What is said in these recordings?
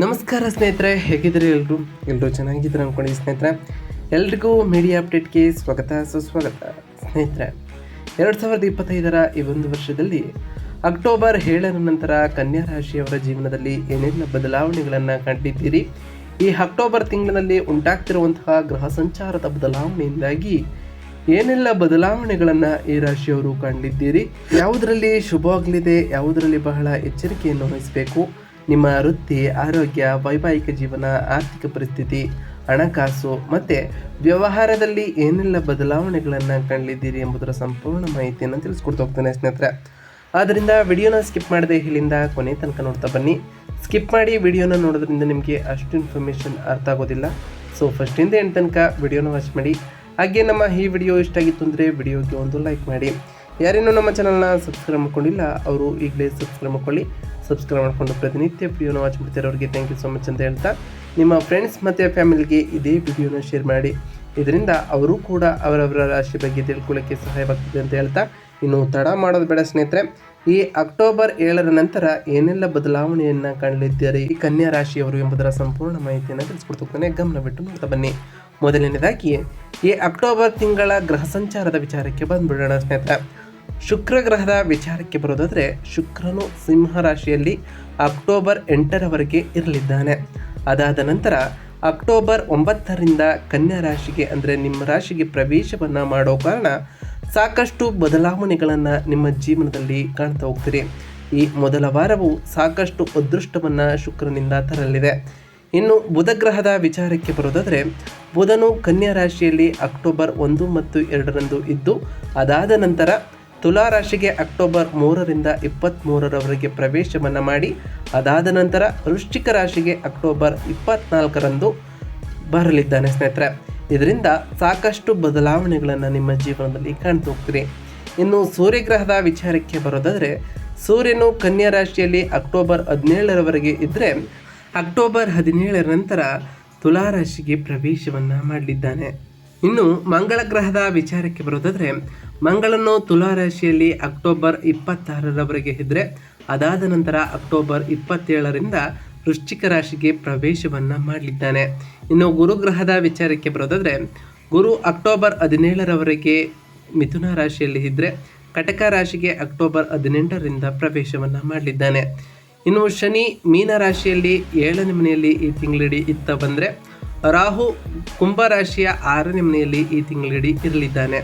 ನಮಸ್ಕಾರ ಸ್ನೇಹಿತರೆ, ಹೇಗಿದ್ದೀರಿ ಎಲ್ಲರೂ ಎಲ್ಲರೂ ಚೆನ್ನಾಗಿದ್ದೀರಾ ಅಂದ್ಕೊಂಡು ಸ್ನೇಹಿತರೆ. ಎಲ್ರಿಗೂ ಮೀಡಿಯಾ ಅಪ್ಡೇಟ್ಗೆ ಸ್ವಾಗತ, ಸುಸ್ವಾಗತ. ಸ್ನೇಹಿತರೆ, ಎರಡು ಸಾವಿರದ ಇಪ್ಪತ್ತೈದರ ಈ ಒಂದು ವರ್ಷದಲ್ಲಿ ಅಕ್ಟೋಬರ್ ಏಳರ ನಂತರ ಕನ್ಯಾ ರಾಶಿಯವರ ಜೀವನದಲ್ಲಿ ಏನೆಲ್ಲ ಬದಲಾವಣೆಗಳನ್ನು ಕಂಡಿದ್ದೀರಿ? ಈ ಅಕ್ಟೋಬರ್ ತಿಂಗಳಲ್ಲಿ ಉಂಟಾಗ್ತಿರುವಂತಹ ಗ್ರಹ ಸಂಚಾರದ ಬದಲಾವಣೆಯಿಂದಾಗಿ ಏನೆಲ್ಲ ಬದಲಾವಣೆಗಳನ್ನು ಈ ರಾಶಿಯವರು ಕಂಡಿದ್ದೀರಿ? ಯಾವುದರಲ್ಲಿ ಶುಭವಾಗಲಿದೆ, ಯಾವುದರಲ್ಲಿ ಬಹಳ ಎಚ್ಚರಿಕೆಯನ್ನು ವಹಿಸಬೇಕು? ನಿಮ್ಮ ವೃತ್ತಿ, ಆರೋಗ್ಯ, ವೈವಾಹಿಕ ಜೀವನ, ಆರ್ಥಿಕ ಪರಿಸ್ಥಿತಿ, ಹಣಕಾಸು ಮತ್ತು ವ್ಯವಹಾರದಲ್ಲಿ ಏನೆಲ್ಲ ಬದಲಾವಣೆಗಳನ್ನು ಕಂಡಿದ್ದೀರಿ ಎಂಬುದರ ಸಂಪೂರ್ಣ ಮಾಹಿತಿಯನ್ನು ತಿಳಿಸ್ಕೊಡ್ತಾ ಹೋಗ್ತೇನೆ ಸ್ನೇಹಿತರೆ. ಆದ್ದರಿಂದ ವಿಡಿಯೋನ ಸ್ಕಿಪ್ ಮಾಡದೆ ಇಲ್ಲಿಂದ ಕೊನೆ ತನಕ ನೋಡ್ತಾ ಬನ್ನಿ. ಸ್ಕಿಪ್ ಮಾಡಿ ವಿಡಿಯೋನ ನೋಡೋದ್ರಿಂದ ನಿಮಗೆ ಅಷ್ಟು ಇನ್ಫಾರ್ಮೇಷನ್ ಅರ್ಥ ಆಗೋದಿಲ್ಲ. ಸೊ ಫಸ್ಟಿಂದ ಎಂಟು ತನಕ ವಿಡಿಯೋನ ವಾಚ್ ಮಾಡಿ. ಹಾಗೆ ನಮ್ಮ ಈ ವಿಡಿಯೋ ಇಷ್ಟ ಆಗಿತ್ತು ಅಂದರೆ ವಿಡಿಯೋಗೆ ಒಂದು ಲೈಕ್ ಮಾಡಿ. ಯಾರೇನೂ ನಮ್ಮ ಚಾನಲ್ನ ಸಬ್ಸ್ಕ್ರೈಬ್ ಮಾಡ್ಕೊಂಡಿಲ್ಲ, ಅವರು ಈಗಲೇ ಸಬ್ಸ್ಕ್ರೈಬ್ ಮಾಡ್ಕೊಳ್ಳಿ. ಸಬ್ಸ್ಕ್ರೈಬ್ ಮಾಡಿಕೊಂಡು ಪ್ರತಿನಿತ್ಯ ವಿಡಿಯೋನ ವಾಚ್ ಮಾಡ್ತಿರೋರಿಗೆ ಥ್ಯಾಂಕ್ ಯು ಸೊ ಮಚ್ ಅಂತ ಹೇಳ್ತಾ, ನಿಮ್ಮ ಫ್ರೆಂಡ್ಸ್ ಮತ್ತು ಫ್ಯಾಮಿಲಿಗೆ ಇದೇ ವಿಡಿಯೋನ ಶೇರ್ ಮಾಡಿ. ಇದರಿಂದ ಅವರು ಕೂಡ ಅವರವರ ರಾಶಿ ಬಗ್ಗೆ ತಿಳ್ಕೊಳ್ಳೋಕ್ಕೆ ಸಹಾಯವಾಗ್ತದೆ ಅಂತ ಹೇಳ್ತಾ, ಇನ್ನು ತಡ ಮಾಡೋದು ಬೇಡ ಸ್ನೇಹಿತರೆ. ಈ ಅಕ್ಟೋಬರ್ ಏಳರ ನಂತರ ಏನೆಲ್ಲ ಬದಲಾವಣೆಯನ್ನು ಕಾಣಲಿದ್ದಾರೆ, ಈ ಕನ್ಯಾ ರಾಶಿಯವರು ಎಂಬುದರ ಸಂಪೂರ್ಣ ಮಾಹಿತಿಯನ್ನು ತಿಳಿಸ್ಕೊಡ್ತಾನೆ ಗಮನ ಬಿಟ್ಟು ನೋಡ್ತಾ ಬನ್ನಿ. ಮೊದಲನೇದಾಗಿ ಈ ಅಕ್ಟೋಬರ್ ತಿಂಗಳ ಗ್ರಹ ಸಂಚಾರದ ವಿಚಾರಕ್ಕೆ ಬಂದ್ಬಿಡೋಣ ಸ್ನೇಹಿತರೆ. ಶುಕ್ರ ಗ್ರಹದ ವಿಚಾರಕ್ಕೆ ಬರೋದಾದರೆ ಶುಕ್ರನು ಸಿಂಹ ರಾಶಿಯಲ್ಲಿ ಅಕ್ಟೋಬರ್ ಎಂಟರವರೆಗೆ ಇರಲಿದ್ದಾನೆ. ಅದಾದ ನಂತರ ಅಕ್ಟೋಬರ್ ಒಂಬತ್ತರಿಂದ ಕನ್ಯಾ ರಾಶಿಗೆ ಅಂದರೆ ನಿಮ್ಮ ರಾಶಿಗೆ ಪ್ರವೇಶವನ್ನು ಮಾಡೋ ಕಾರಣ ಸಾಕಷ್ಟು ಬದಲಾವಣೆಗಳನ್ನು ನಿಮ್ಮ ಜೀವನದಲ್ಲಿ ಕಾಣ್ತಾ ಹೋಗ್ತೀರಿ. ಈ ಮೊದಲ ವಾರವು ಸಾಕಷ್ಟು ಅದೃಷ್ಟವನ್ನು ಶುಕ್ರನಿಂದ ತರಲಿದೆ. ಇನ್ನು ಬುಧ ಗ್ರಹದ ವಿಚಾರಕ್ಕೆ ಬರೋದಾದರೆ ಬುಧನು ಕನ್ಯಾ ರಾಶಿಯಲ್ಲಿ ಅಕ್ಟೋಬರ್ ಒಂದು ಮತ್ತು ಎರಡರಂದು ಇದ್ದು, ಅದಾದ ನಂತರ ತುಲಾ ರಾಶಿಗೆ ಅಕ್ಟೋಬರ್ ಮೂರರಿಂದ ಇಪ್ಪತ್ತ್ಮೂರರವರೆಗೆ ಪ್ರವೇಶವನ್ನು ಮಾಡಿ, ಅದಾದ ನಂತರ ವೃಶ್ಚಿಕ ರಾಶಿಗೆ ಅಕ್ಟೋಬರ್ ಇಪ್ಪತ್ನಾಲ್ಕರಂದು ಬರಲಿದ್ದಾನೆ ಸ್ನೇಹಿತರೆ. ಇದರಿಂದ ಸಾಕಷ್ಟು ಬದಲಾವಣೆಗಳನ್ನು ನಿಮ್ಮ ಜೀವನದಲ್ಲಿ ಕಾಣ್ತು ಹೋಗ್ತೀರಿ ಇನ್ನು ಸೂರ್ಯಗ್ರಹದ ವಿಚಾರಕ್ಕೆ ಬರೋದಾದರೆ, ಸೂರ್ಯನು ಕನ್ಯಾ ರಾಶಿಯಲ್ಲಿ ಅಕ್ಟೋಬರ್ ಹದಿನೇಳರವರೆಗೆ ಇದ್ದರೆ ಅಕ್ಟೋಬರ್ ಹದಿನೇಳರ ನಂತರ ತುಲಾ ರಾಶಿಗೆ ಪ್ರವೇಶವನ್ನು ಮಾಡಲಿದ್ದಾನೆ. ಇನ್ನು ಮಂಗಳ ಗ್ರಹದ ವಿಚಾರಕ್ಕೆ ಬರೋದಾದರೆ, ಮಂಗಳನು ತುಲಾ ರಾಶಿಯಲ್ಲಿ ಅಕ್ಟೋಬರ್ ಇಪ್ಪತ್ತಾರರವರೆಗೆ ಇದ್ದರೆ ಅದಾದ ನಂತರ ಅಕ್ಟೋಬರ್ ಇಪ್ಪತ್ತೇಳರಿಂದ ವೃಶ್ಚಿಕ ರಾಶಿಗೆ ಪ್ರವೇಶವನ್ನು ಮಾಡಲಿದ್ದಾನೆ. ಇನ್ನು ಗುರುಗ್ರಹದ ವಿಚಾರಕ್ಕೆ ಬರೋದಾದರೆ, ಗುರು ಅಕ್ಟೋಬರ್ ಹದಿನೇಳರವರೆಗೆ ಮಿಥುನ ರಾಶಿಯಲ್ಲಿ ಇದ್ದರೆ ಕಟಕ ರಾಶಿಗೆ ಅಕ್ಟೋಬರ್ ಹದಿನೆಂಟರಿಂದ ಪ್ರವೇಶವನ್ನು ಮಾಡಲಿದ್ದಾನೆ. ಇನ್ನು ಶನಿ ಮೀನ ರಾಶಿಯಲ್ಲಿ ಏಳನೇ ಮನೆಯಲ್ಲಿ ಈ ತಿಂಗಳಿಡೀ ಇತ್ತ ಬಂದರೆ ರಾಹು ಕುಂಭ ರಾಶಿಯ ಆರನೇ ಮನೆಯಲ್ಲಿ ಈ ತಿಂಗಳಿಡಿ ಇರಲಿದ್ದಾನೆ.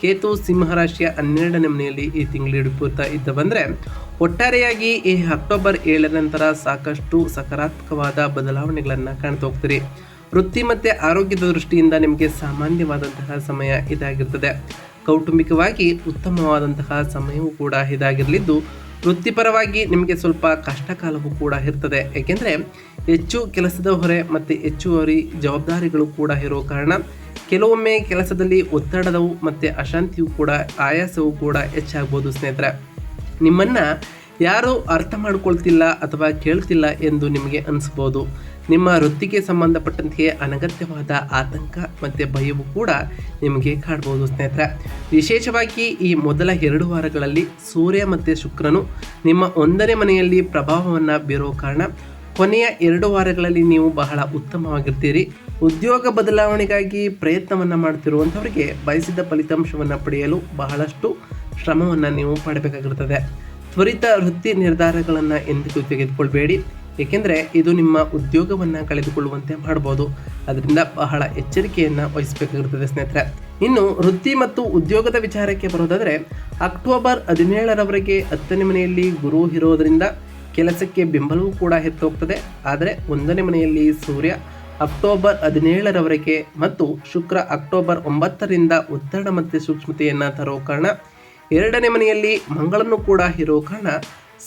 ಕೇತು ಸಿಂಹರಾಶಿಯ ಹನ್ನೆರಡನೇ ಮನೆಯಲ್ಲಿ ಈ ತಿಂಗಳು ಹಿಡಿಪುತ್ತಾ ಇದ್ದ ಬಂದರೆ, ಒಟ್ಟಾರೆಯಾಗಿ ಈ ಅಕ್ಟೋಬರ್ ಏಳರ ನಂತರ ಸಾಕಷ್ಟು ಸಕಾರಾತ್ಮಕವಾದ ಬದಲಾವಣೆಗಳನ್ನು ಕಾಣ್ತಾ ಹೋಗ್ತೀರಿ. ವೃತ್ತಿ ಮತ್ತು ಆರೋಗ್ಯದ ದೃಷ್ಟಿಯಿಂದ ನಿಮಗೆ ಸಾಮಾನ್ಯವಾದಂತಹ ಸಮಯ ಇದಾಗಿರ್ತದೆ. ಕೌಟುಂಬಿಕವಾಗಿ ಉತ್ತಮವಾದಂತಹ ಸಮಯವೂ ಕೂಡ ಇದಾಗಿರಲಿದ್ದು ವೃತ್ತಿಪರವಾಗಿ ನಿಮಗೆ ಸ್ವಲ್ಪ ಕಷ್ಟಕಾಲವೂ ಕೂಡ ಇರ್ತದೆ. ಏಕೆಂದರೆ ಹೆಚ್ಚು ಕೆಲಸದ ಹೊರೆ ಮತ್ತು ಹೆಚ್ಚುವರಿ ಜವಾಬ್ದಾರಿಗಳು ಕೂಡ ಇರೋ ಕಾರಣ ಕೆಲವೊಮ್ಮೆ ಕೆಲಸದಲ್ಲಿ ಒತ್ತಡದವು ಮತ್ತು ಅಶಾಂತಿಯು ಕೂಡ, ಆಯಾಸವೂ ಕೂಡ ಹೆಚ್ಚಾಗ್ಬೋದು ಸ್ನೇಹಿತರೆ. ನಿಮ್ಮನ್ನು ಯಾರೂ ಅರ್ಥ ಮಾಡ್ಕೊಳ್ತಿಲ್ಲ ಅಥವಾ ಕೇಳ್ತಿಲ್ಲ ಎಂದು ನಿಮಗೆ ಅನಿಸ್ಬೋದು. ನಿಮ್ಮ ವೃತ್ತಿಗೆ ಸಂಬಂಧಪಟ್ಟಂತೆ ಅನಗತ್ಯವಾದ ಆತಂಕ ಮತ್ತು ಭಯವು ಕೂಡ ನಿಮಗೆ ಕಾಡ್ಬೋದು ಸ್ನೇಹಿತರೆ. ವಿಶೇಷವಾಗಿ ಈ ಮೊದಲ ಎರಡು ವಾರಗಳಲ್ಲಿ ಸೂರ್ಯ ಮತ್ತು ಶುಕ್ರನು ನಿಮ್ಮ ಒಂದನೇ ಮನೆಯಲ್ಲಿ ಪ್ರಭಾವವನ್ನು ಬೀರೋ ಕಾರಣ ಕೊನೆಯ ಎರಡು ವಾರಗಳಲ್ಲಿ ನೀವು ಬಹಳ ಉತ್ತಮವಾಗಿರ್ತೀರಿ. ಉದ್ಯೋಗ ಬದಲಾವಣೆಗಾಗಿ ಪ್ರಯತ್ನವನ್ನು ಮಾಡ್ತಿರುವಂಥವರಿಗೆ ಬಯಸಿದ ಫಲಿತಾಂಶವನ್ನು ಪಡೆಯಲು ಬಹಳಷ್ಟು ಶ್ರಮವನ್ನು ನೀವು ಪಡಬೇಕಾಗಿರ್ತದೆ. ತ್ವರಿತ ವೃತ್ತಿ ನಿರ್ಧಾರಗಳನ್ನು ಎಂದಿಗೂ ತೆಗೆದುಕೊಳ್ಬೇಡಿ. ಏಕೆಂದರೆ ಇದು ನಿಮ್ಮ ಉದ್ಯೋಗವನ್ನು ಕಳೆದುಕೊಳ್ಳುವಂತೆ ಮಾಡ್ಬೋದು. ಅದರಿಂದ ಬಹಳ ಎಚ್ಚರಿಕೆಯನ್ನು ವಹಿಸಬೇಕಾಗಿರ್ತದೆ ಸ್ನೇಹಿತರೆ. ಇನ್ನು ವೃತ್ತಿ ಮತ್ತು ಉದ್ಯೋಗದ ವಿಚಾರಕ್ಕೆ ಬರೋದಾದರೆ, ಅಕ್ಟೋಬರ್ ಹದಿನೇಳರವರೆಗೆ ಹತ್ತನೇ ಮನೆಯಲ್ಲಿ ಗುರು ಇರೋದರಿಂದ ಕೆಲಸಕ್ಕೆ ಬೆಂಬಲವೂ ಕೂಡ ಹೆತ್ತೋಗ್ತದೆ ಆದರೆ ಒಂದನೇ ಮನೆಯಲ್ಲಿ ಸೂರ್ಯ, ಅಕ್ಟೋಬರ್ ಹದಿನೇಳರವರೆಗೆ ಮತ್ತು ಶುಕ್ರ ಅಕ್ಟೋಬರ್ ಒಂಬತ್ತರಿಂದ ಒತ್ತಡ ಮತ್ತು ಸೂಕ್ಷ್ಮತೆಯನ್ನು ತರೋ ಕಾರಣ, ಎರಡನೇ ಮನೆಯಲ್ಲಿ ಮಂಗಳನ್ನು ಕೂಡ ಇರೋ ಕಾರಣ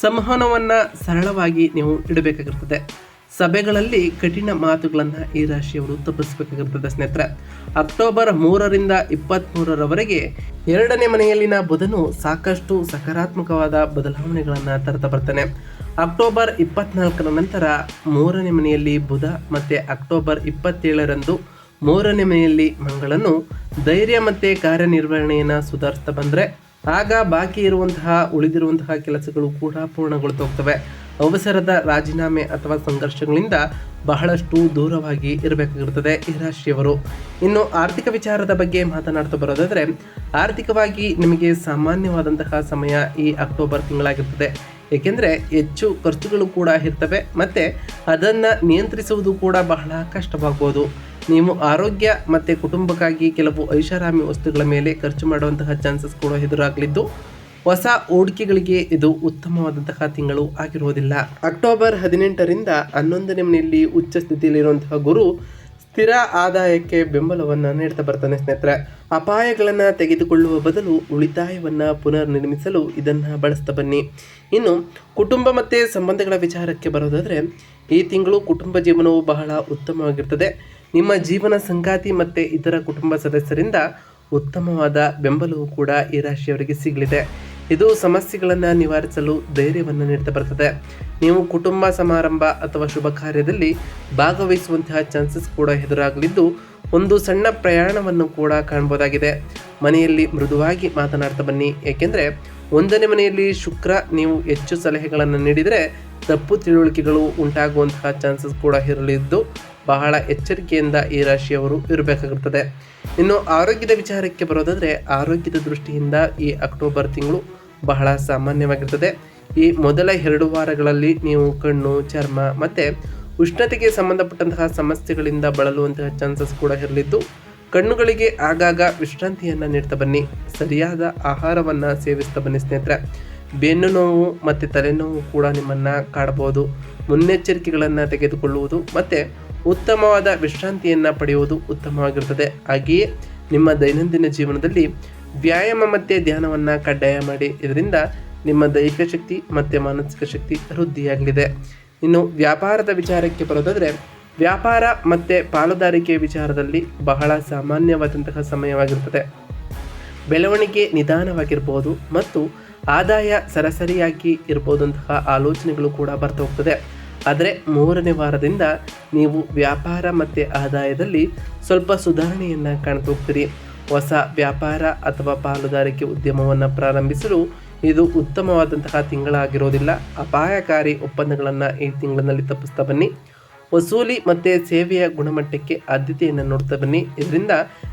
ಸಂವಹನವನ್ನು ಸರಳವಾಗಿ ನೀವು ಇಡಬೇಕಾಗಿರ್ತದೆ. ಸಭೆಗಳಲ್ಲಿ ಕಠಿಣ ಮಾತುಗಳನ್ನು ಈ ರಾಶಿಯವರು ತಪ್ಪಿಸಬೇಕಾಗಿರ್ತದೆ ಸ್ನೇಹಿತರೆ. ಅಕ್ಟೋಬರ್ ಮೂರರಿಂದ ಇಪ್ಪತ್ತ್ಮೂರರವರೆಗೆ ಎರಡನೇ ಮನೆಯಲ್ಲಿನ ಬುಧನು ಸಾಕಷ್ಟು ಸಕಾರಾತ್ಮಕವಾದ ಬದಲಾವಣೆಗಳನ್ನು ತರ್ತಾ ಬರ್ತಾನೆ. ಅಕ್ಟೋಬರ್ ಇಪ್ಪತ್ನಾಲ್ಕರ ನಂತರ ಮೂರನೇ ಮನೆಯಲ್ಲಿ ಬುಧ ಮತ್ತು ಅಕ್ಟೋಬರ್ ಇಪ್ಪತ್ತೇಳರಂದು ಮೂರನೇ ಮನೆಯಲ್ಲಿ ಮಂಗಳನು ಧೈರ್ಯ ಮತ್ತು ಕಾರ್ಯನಿರ್ವಹಣೆಯನ್ನು ಸುಧಾರಿಸ್ತಾ ಬಂದರೆ ಆಗ ಬಾಕಿ ಇರುವಂತಹ, ಉಳಿದಿರುವಂತಹ ಕೆಲಸಗಳು ಕೂಡ ಪೂರ್ಣಗೊಳ್ತಾ ಹೋಗ್ತವೆ ಅವಸರದ ರಾಜೀನಾಮೆ ಅಥವಾ ಸಂಘರ್ಷಗಳಿಂದ ಬಹಳಷ್ಟು ದೂರವಾಗಿ ಇರಬೇಕಾಗಿರುತ್ತದೆ ಈ ರಾಶಿಯವರು ಇನ್ನು ಆರ್ಥಿಕ ವಿಚಾರದ ಬಗ್ಗೆ ಮಾತನಾಡ್ತಾ ಬರೋದಾದರೆ, ಆರ್ಥಿಕವಾಗಿ ನಿಮಗೆ ಸಾಮಾನ್ಯವಾದಂತಹ ಸಮಯ ಈ ಅಕ್ಟೋಬರ್ ತಿಂಗಳಾಗಿರ್ತದೆ. ಏಕೆಂದರೆ ಹೆಚ್ಚು ಖರ್ಚುಗಳು ಕೂಡ ಇರ್ತವೆ, ಮತ್ತು ಅದನ್ನು ನಿಯಂತ್ರಿಸುವುದು ಕೂಡ ಬಹಳ ಕಷ್ಟವಾಗ್ಬೋದು. ನೀವು ಆರೋಗ್ಯ ಮತ್ತು ಕುಟುಂಬಕ್ಕಾಗಿ ಕೆಲವು ಐಷಾರಾಮಿ ವಸ್ತುಗಳ ಮೇಲೆ ಖರ್ಚು ಮಾಡುವಂತಹ ಚಾನ್ಸಸ್ ಕೂಡ ಎದುರಾಗಲಿದ್ದು. ಹೊಸ ಹೂಡಿಕೆಗಳಿಗೆ ಇದು ಉತ್ತಮವಾದಂತಹ ತಿಂಗಳು ಆಗಿರುವುದಿಲ್ಲ. ಅಕ್ಟೋಬರ್ ಹದಿನೆಂಟರಿಂದ ಹನ್ನೊಂದನೇ ಮನೆಯಲ್ಲಿ ಉಚ್ಚ ಸ್ಥಿತಿಯಲ್ಲಿರುವಂತಹ ಗುರು ಸ್ಥಿರ ಆದಾಯಕ್ಕೆ ಬೆಂಬಲವನ್ನು ನೀಡ್ತಾ ಬರ್ತಾನೆ ಸ್ನೇಹಿತರೆ. ಅಪಾಯಗಳನ್ನು ತೆಗೆದುಕೊಳ್ಳುವ ಬದಲು ಉಳಿತಾಯವನ್ನು ಪುನರ್ ನಿರ್ಮಿಸಲು ಇದನ್ನು ಬಳಸ್ತಾ ಬನ್ನಿ. ಇನ್ನು ಕುಟುಂಬ ಮತ್ತು ಸಂಬಂಧಗಳ ವಿಚಾರಕ್ಕೆ ಬರೋದಾದರೆ ಈ ತಿಂಗಳು ಕುಟುಂಬ ಜೀವನವು ಬಹಳ ಉತ್ತಮವಾಗಿರ್ತದೆ. ನಿಮ್ಮ ಜೀವನ ಸಂಗಾತಿ ಮತ್ತು ಇತರ ಕುಟುಂಬ ಸದಸ್ಯರಿಂದ ಉತ್ತಮವಾದ ಬೆಂಬಲವು ಕೂಡ ಈ ರಾಶಿಯವರಿಗೆ ಸಿಗಲಿದೆ. ಇದು ಸಮಸ್ಯೆಗಳನ್ನು ನಿವಾರಿಸಲು ಧೈರ್ಯವನ್ನು ನೀಡ್ತಾ ಬರ್ತದೆ. ನೀವು ಕುಟುಂಬ ಸಮಾರಂಭ ಅಥವಾ ಶುಭ ಕಾರ್ಯದಲ್ಲಿ ಭಾಗವಹಿಸುವಂತಹ ಚಾನ್ಸಸ್ ಕೂಡ ಎದುರಾಗಲಿದ್ದು, ಒಂದು ಸಣ್ಣ ಪ್ರಯಾಣವನ್ನು ಕೂಡ ಕಾಣ್ಬೋದಾಗಿದೆ. ಮನೆಯಲ್ಲಿ ಮೃದುವಾಗಿ ಮಾತನಾಡ್ತಾ ಬನ್ನಿ. ಏಕೆಂದರೆ, ಒಂದನೇ ಮನೆಯಲ್ಲಿ ಶುಕ್ರ ನೀವು ಹೆಚ್ಚು ಸಲಹೆಗಳನ್ನು ನೀಡಿದರೆ ತಪ್ಪು ತಿಳುವಳಿಕೆಗಳು ಉಂಟಾಗುವಂತಹ ಚಾನ್ಸಸ್ ಕೂಡ ಇರಲಿದ್ದು ಬಹಳ ಎಚ್ಚರಿಕೆಯಿಂದ ಈ ರಾಶಿಯವರು ಇರಬೇಕಾಗುತ್ತದೆ. ಇನ್ನು ಆರೋಗ್ಯದ ವಿಚಾರಕ್ಕೆ ಬರೋದಾದರೆ, ಆರೋಗ್ಯದ ದೃಷ್ಟಿಯಿಂದ ಈ ಅಕ್ಟೋಬರ್ ತಿಂಗಳು ಬಹಳ ಸಾಮಾನ್ಯವಾಗಿರ್ತದೆ. ಈ ಮೊದಲ ಎರಡು ವಾರಗಳಲ್ಲಿ ನೀವು ಕಣ್ಣು, ಚರ್ಮ ಮತ್ತು ಉಷ್ಣತೆಗೆ ಸಂಬಂಧಪಟ್ಟಂತಹ ಸಮಸ್ಯೆಗಳಿಂದ ಬಳಲುವಂತಹ ಚಾನ್ಸಸ್ ಕೂಡ ಇರಲಿದ್ದು, ಕಣ್ಣುಗಳಿಗೆ ಆಗಾಗ ವಿಶ್ರಾಂತಿಯನ್ನು ನೀಡ್ತಾ ಬನ್ನಿ. ಸರಿಯಾದ ಆಹಾರವನ್ನು ಸೇವಿಸ್ತಾ ಬನ್ನಿ ಸ್ನೇಹಿತರೆ. ಬೆನ್ನು ನೋವು ಮತ್ತು ತಲೆನೋವು ಕೂಡ ನಿಮ್ಮನ್ನು ಕಾಡಬಹುದು ಮುನ್ನೆಚ್ಚರಿಕೆಗಳನ್ನು ತೆಗೆದುಕೊಳ್ಳುವುದು ಮತ್ತು ಉತ್ತಮವಾದ ವಿಶ್ರಾಂತಿಯನ್ನು ಪಡೆಯುವುದು ಉತ್ತಮವಾಗಿರುತ್ತದೆ. ಹಾಗೆಯೇ ನಿಮ್ಮ ದೈನಂದಿನ ಜೀವನದಲ್ಲಿ ವ್ಯಾಯಾಮ ಮತ್ತು ಧ್ಯಾನವನ್ನು ಕಡ್ಡಾಯ ಮಾಡಿ, ಇದರಿಂದ ನಿಮ್ಮ ದೈಹಿಕ ಶಕ್ತಿ ಮತ್ತು ಮಾನಸಿಕ ಶಕ್ತಿ ವೃದ್ಧಿಯಾಗಲಿದೆ. ಇನ್ನು ವ್ಯಾಪಾರದ ವಿಚಾರಕ್ಕೆ ಬರೋದಾದರೆ, ವ್ಯಾಪಾರ ಮತ್ತು ಪಾಲುದಾರಿಕೆ ವಿಚಾರದಲ್ಲಿ ಬಹಳ ಸಾಮಾನ್ಯವಾದಂತಹ ಸಮಯವಾಗಿರುತ್ತದೆ ಬೆಳವಣಿಗೆ ನಿಧಾನವಾಗಿರ್ಬೋದು ಮತ್ತು ಆದಾಯ ಸರಾಸರಿಯಾಗಿ ಇರ್ಬೋದಂತಹ ಆಲೋಚನೆಗಳು ಕೂಡ ಬರ್ತಾ ಹೋಗ್ತದೆ. ಆದರೆ ಮೂರನೇ ವಾರದಿಂದ ನೀವು ವ್ಯಾಪಾರ ಮತ್ತು ಆದಾಯದಲ್ಲಿ ಸ್ವಲ್ಪ ಸುಧಾರಣೆಯನ್ನು ಕಾಣ್ತಾ ಹೊಸ ವ್ಯಾಪಾರ ಅಥವಾ ಪಾಲುದಾರಿಕೆ ಉದ್ಯಮವನ್ನು ಪ್ರಾರಂಭಿಸಲು ಇದು ಉತ್ತಮವಾದಂತಹ ತಿಂಗಳಾಗಿರೋದಿಲ್ಲ. ಅಪಾಯಕಾರಿ ಒಪ್ಪಂದಗಳನ್ನು ಈ ತಿಂಗಳಿನಲ್ಲಿ ತಪ್ಪಿಸ್ತಾ ಬನ್ನಿ. ವಸೂಲಿ ಮತ್ತು ಸೇವೆಯ ಗುಣಮಟ್ಟಕ್ಕೆ ಆದ್ಯತೆಯನ್ನು ನೋಡ್ತಾ ಬನ್ನಿ. ಇದರಿಂದ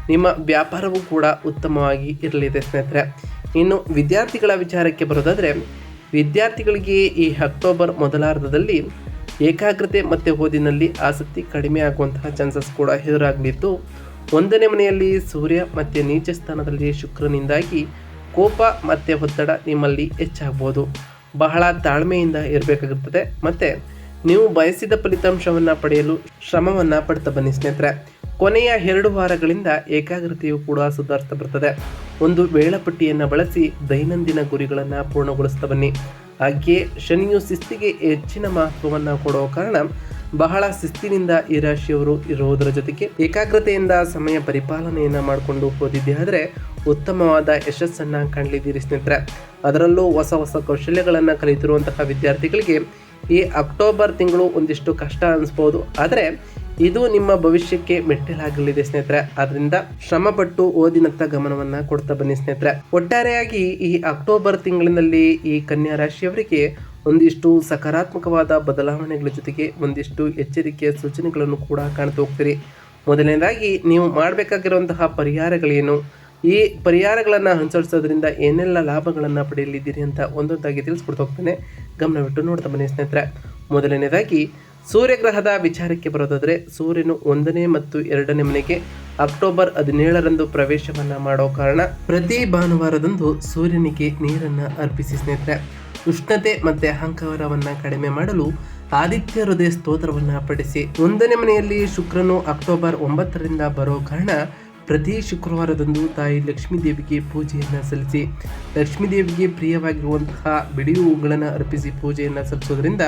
ನಿಮ್ಮ ವ್ಯಾಪಾರವೂ ಕೂಡ ಉತ್ತಮವಾಗಿ ಇರಲಿದೆ ಸ್ನೇಹಿತರೆ. ಇನ್ನು ವಿದ್ಯಾರ್ಥಿಗಳ ವಿಚಾರಕ್ಕೆ ಬರೋದಾದರೆ, ವಿದ್ಯಾರ್ಥಿಗಳಿಗೆ ಈ ಅಕ್ಟೋಬರ್ ಮೊದಲಾರ್ಧದಲ್ಲಿ ಏಕಾಗ್ರತೆ ಮತ್ತು ಓದಿನಲ್ಲಿ ಆಸಕ್ತಿ ಕಡಿಮೆ ಆಗುವಂತಹ ಚಾನ್ಸಸ್ ಕೂಡ ಎದುರಾಗಲಿದ್ದು. ಒಂದನೇ ಮನೆಯಲ್ಲಿ ಸೂರ್ಯ ಮತ್ತು ನೀಚ ಸ್ಥಾನದಲ್ಲಿ ಶುಕ್ರನಿಂದಾಗಿ ಕೋಪ ಮತ್ತು ಒತ್ತಡ ನಿಮ್ಮಲ್ಲಿ ಹೆಚ್ಚಾಗ್ಬೋದು. ಬಹಳ ತಾಳ್ಮೆಯಿಂದ ಇರಬೇಕಾಗುತ್ತದೆ. ಮತ್ತು ನೀವು ಬಯಸಿದ ಫಲಿತಾಂಶವನ್ನು ಪಡೆಯಲು ಶ್ರಮವನ್ನು ಪಡ್ತಾ ಬನ್ನಿ ಸ್ನೇಹಿತರೆ. ಕೊನೆಯ ಎರಡು ವಾರಗಳಿಂದ ಏಕಾಗ್ರತೆಯು ಕೂಡ ಸುಧಾರಿಸ್ತಾ ಬರ್ತದೆ. ಒಂದು ವೇಳಾಪಟ್ಟಿಯನ್ನು ಬಳಸಿ ದೈನಂದಿನ ಗುರಿಗಳನ್ನು ಪೂರ್ಣಗೊಳಿಸ್ತಾ ಬನ್ನಿ. ಹಾಗೆಯೇ ಶನಿಯು ಶಿಸ್ತಿಗೆ ಹೆಚ್ಚಿನ ಮಹತ್ವವನ್ನು ಕೊಡುವ ಕಾರಣ ಬಹಳ ಶಿಸ್ತಿನಿಂದ ಈ ರಾಶಿಯವರು ಇರುವುದರ ಜೊತೆಗೆ ಏಕಾಗ್ರತೆಯಿಂದ ಸಮಯ ಪರಿಪಾಲನೆಯನ್ನು ಮಾಡಿಕೊಂಡು ಓದಿದ್ದೆ ಆದರೆ ಉತ್ತಮವಾದ ಯಶಸ್ಸನ್ನು ಕಾಣಲಿದ್ದೀರಿ ಸ್ನೇಹಿತರೆ. ಅದರಲ್ಲೂ ಹೊಸ ಹೊಸ ಕೌಶಲ್ಯಗಳನ್ನು ಕಲಿತಿರುವಂತಹ ವಿದ್ಯಾರ್ಥಿಗಳಿಗೆ ಈ ಅಕ್ಟೋಬರ್ ತಿಂಗಳು ಒಂದಿಷ್ಟು ಕಷ್ಟ ಅನಿಸ್ಬೋದು. ಆದರೆ ಇದು ನಿಮ್ಮ ಭವಿಷ್ಯಕ್ಕೆ ಮೆಟ್ಟಿಲಾಗಲಿದೆ ಸ್ನೇಹಿತರೆ. ಅದರಿಂದ ಶ್ರಮಪಟ್ಟು ಓದಿನತ್ತ ಗಮನವನ್ನು ಕೊಡ್ತಾ ಬನ್ನಿ ಸ್ನೇಹಿತರೆ. ಒಟ್ಟಾರೆಯಾಗಿ ಈ ಅಕ್ಟೋಬರ್ ತಿಂಗಳಿನಲ್ಲಿ ಈ ಕನ್ಯಾ ರಾಶಿಯವರಿಗೆ ಒಂದಿಷ್ಟು ಸಕಾರಾತ್ಮಕವಾದ ಬದಲಾವಣೆಗಳ ಜೊತೆಗೆ ಒಂದಿಷ್ಟು ಎಚ್ಚರಿಕೆಯ ಸೂಚನೆಗಳನ್ನು ಕೂಡ ಕಾಣ್ತಾ ಹೋಗ್ತೀರಿ. ಮೊದಲನೇದಾಗಿ ನೀವು ಮಾಡಬೇಕಾಗಿರುವಂತಹ ಪರಿಹಾರಗಳೇನು? ಈ ಪರಿಹಾರಗಳನ್ನು ಅನುಸರಿಸೋದ್ರಿಂದ ಏನೆಲ್ಲ ಲಾಭಗಳನ್ನು ಪಡೆಯಲಿದ್ದೀರಿ ಅಂತ ಒಂದೊಂದಾಗಿ ತಿಳಿಸ್ಕೊಡ್ತಾ ಹೋಗ್ತೇನೆ. ಗಮನವಿಟ್ಟು ನೋಡ್ತಾ ಬನ್ನಿ ಸ್ನೇಹಿತರೆ. ಮೊದಲನೇದಾಗಿ, ಸೂರ್ಯಗ್ರಹದ ವಿಚಾರಕ್ಕೆ ಬರೋದಾದರೆ ಸೂರ್ಯನು ಒಂದನೇ ಮತ್ತು ಎರಡನೇ ಮನೆಗೆ ಅಕ್ಟೋಬರ್ ಹದಿನೇಳರಂದು ಪ್ರವೇಶವನ್ನು ಮಾಡೋ ಕಾರಣ ಪ್ರತಿ ಭಾನುವಾರದಂದು ಸೂರ್ಯನಿಗೆ ನೀರನ್ನು ಅರ್ಪಿಸಿ ಸ್ನೇಹಿತರೆ. ಉಷ್ಣತೆ ಮತ್ತು ಅಹಂಕಾರವನ್ನು ಕಡಿಮೆ ಮಾಡಲು ಆದಿತ್ಯ ಹೃದಯ ಸ್ತೋತ್ರವನ್ನು ಪಡಿಸಿ ಒಂದನೇ ಮನೆಯಲ್ಲಿ ಶುಕ್ರನು ಅಕ್ಟೋಬರ್ ಒಂಬತ್ತರಿಂದ ಬರೋ ಕಾರಣ ಪ್ರತಿ ಶುಕ್ರವಾರದಂದು ತಾಯಿ ಲಕ್ಷ್ಮೀ ದೇವಿಗೆ ಪೂಜೆಯನ್ನು ಸಲ್ಲಿಸಿ. ಲಕ್ಷ್ಮೀ ದೇವಿಗೆ ಪ್ರಿಯವಾಗಿರುವಂತಹ ಬಿಡಿ ಹೂಗಳನ್ನು ಅರ್ಪಿಸಿ ಪೂಜೆಯನ್ನು ಸಲ್ಲಿಸೋದ್ರಿಂದ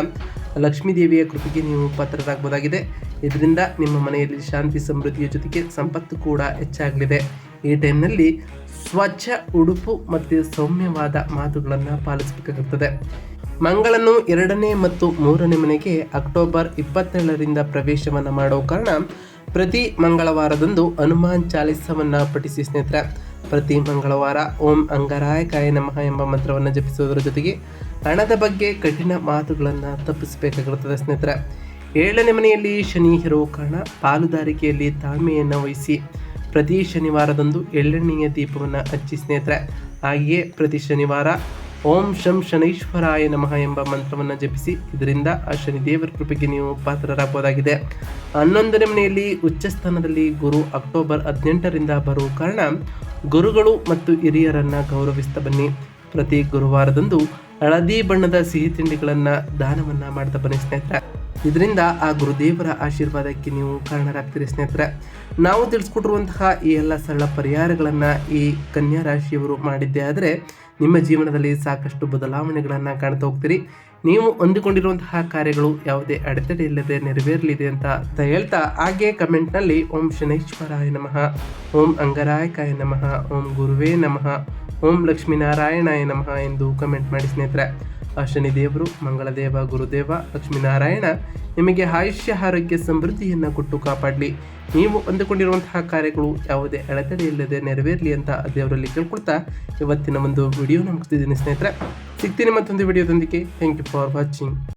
ಲಕ್ಷ್ಮೀ ದೇವಿಯ ಕೃಪೆಗೆ ನೀವು ಪಾತ್ರರಾಗಬಹುದಾಗಿದೆ. ಇದರಿಂದ ನಿಮ್ಮ ಮನೆಯಲ್ಲಿ ಶಾಂತಿ ಸಮೃದ್ಧಿಯ ಜೊತೆಗೆ ಸಂಪತ್ತು ಕೂಡ ಹೆಚ್ಚಾಗಲಿದೆ. ಈ ಟೈಮ್ನಲ್ಲಿ ಸ್ವಚ್ಛ, ಉಡುಪು ಮತ್ತು ಸೌಮ್ಯವಾದ ಮಾತುಗಳನ್ನು ಪಾಲಿಸಬೇಕಾಗುತ್ತದೆ. ಮಂಗಳನು ಎರಡನೇ ಮತ್ತು ಮೂರನೇ ಮನೆಗೆ ಅಕ್ಟೋಬರ್ ಇಪ್ಪತ್ತೇಳರಿಂದ ಪ್ರವೇಶವನ್ನು ಮಾಡೋ ಕಾರಣ ಪ್ರತಿ ಮಂಗಳವಾರದಂದು ಹನುಮಾನ್ ಚಾಲಿಸವನ್ನು ಪಠಿಸಿ ಸ್ನೇಹಿತರೆ. ಪ್ರತಿ ಮಂಗಳವಾರ ಓಂ ಅಂಗರಾಯಕಾಯ ನಮಃ ಎಂಬ ಮಂತ್ರವನ್ನು ಜಪಿಸುವುದರ ಜೊತೆಗೆ ಹಣದ ಬಗ್ಗೆ ಕಠಿಣ ಮಾತುಗಳನ್ನು ತಪ್ಪಿಸಬೇಕಾಗಿರುತ್ತದೆ ಸ್ನೇಹಿತರೆ. ಏಳನೇ ಮನೆಯಲ್ಲಿ ಶನಿ ಇರೋ ಕಾರಣ ಪಾಲುದಾರಿಕೆಯಲ್ಲಿ ತಾಳ್ಮೆಯನ್ನು ವಹಿಸಿ ಪ್ರತಿ ಶನಿವಾರದಂದು ಎಳ್ಳೆಣ್ಣೆಯ ದೀಪವನ್ನು ಹಚ್ಚಿ ಸ್ನೇಹಿತರೆ. ಹಾಗೆಯೇ ಪ್ರತಿ ಶನಿವಾರ ಓಂ ಶಂ ಶನೈಶ್ವರಾಯ ನಮಃ ಎಂಬ ಮಂತ್ರವನ್ನು ಜಪಿಸಿ ಇದರಿಂದ ಆ ಶನಿ ದೇವರ ಕೃಪೆಗೆ ನೀವು ಪಾತ್ರರಾಗಬಹುದಾಗಿದೆ. ಹನ್ನೊಂದನೇ ಮನೆಯಲ್ಲಿ ಉಚ್ಚ ಸ್ಥಾನದಲ್ಲಿ ಗುರು ಅಕ್ಟೋಬರ್ ಹದಿನೆಂಟರಿಂದ ಬರುವ ಕಾರಣ ಗುರುಗಳು ಮತ್ತು ಹಿರಿಯರನ್ನು ಗೌರವಿಸ್ತಾ ಬನ್ನಿ. ಪ್ರತಿ ಗುರುವಾರದಂದು ಹಳದಿ ಬಣ್ಣದ ಸಿಹಿ ತಿಂಡಿಗಳನ್ನು ದಾನವನ್ನು ಮಾಡ್ತಾ ಬನ್ನಿ ಸ್ನೇಹಿತರೆ. ಇದರಿಂದ ಆ ಗುರುದೇವರ ಆಶೀರ್ವಾದಕ್ಕೆ ನೀವು ಕಾರಣರಾಗ್ತೀರಿ ಸ್ನೇಹಿತರೆ. ನಾವು ತಿಳಿಸ್ಕೊಟ್ಟಿರುವಂತಹ ಈ ಎಲ್ಲ ಸರಳ ಪರಿಹಾರಗಳನ್ನು ಈ ಕನ್ಯಾ ರಾಶಿಯವರು ಮಾಡಿದ್ದೇ ಆದರೆ ನಿಮ್ಮ ಜೀವನದಲ್ಲಿ ಸಾಕಷ್ಟು ಬದಲಾವಣೆಗಳನ್ನು ಕಾಣ್ತಾ ಹೋಗ್ತೀರಿ. ನೀವು ಹೊಂದಿಕೊಂಡಿರುವಂತಹ ಕಾರ್ಯಗಳು ಯಾವುದೇ ಅಡೆತಡೆ ಇಲ್ಲದೆ ನೆರವೇರಲಿದೆ ಅಂತ ಹೇಳ್ತಾ, ಹಾಗೆ ಕಮೆಂಟ್ನಲ್ಲಿ ಓಂ ಶನೈಶ್ವರಾಯ ನಮಃ, ಓಂ ಅಂಗರಾಯಕಾಯ ನಮಃ, ಓಂ ಗುರುವೇ ನಮಃ, ಓಂ ಲಕ್ಷ್ಮೀನಾರಾಯಣಾಯ ನಮಃ ಎಂದು ಕಮೆಂಟ್ ಮಾಡಿ ಸ್ನೇಹಿತರೆ. ಆ ಶನಿದೇವರು ಮಂಗಳದೇವ, ಗುರುದೇವ, ಲಕ್ಷ್ಮೀನಾರಾಯಣ ನಿಮಗೆ ಆಯುಷ್ಯ, ಆರೋಗ್ಯ, ಸಮೃದ್ಧಿಯನ್ನು ಕೊಟ್ಟು ಕಾಪಾಡಲಿ. ನೀವು ಅಂದುಕೊಂಡಿರುವಂತಹ ಕಾರ್ಯಗಳು ಯಾವುದೇ ಅಡೆತಡೆ ಇಲ್ಲದೆ ನೆರವೇರಲಿ ಅಂತ ದೇವರಲ್ಲಿ ಕೇಳ್ಕೊಳ್ತಾ ಇವತ್ತಿನ ಒಂದು ವಿಡಿಯೋ ಮುಗಿಸ್ತಿದ್ದೀನಿ ಸ್ನೇಹಿತರೆ. ಸಿಗ್ತೀನಿ ಮತ್ತೊಂದು ವಿಡಿಯೋದೊಂದಿಗೆ. Thank you for watching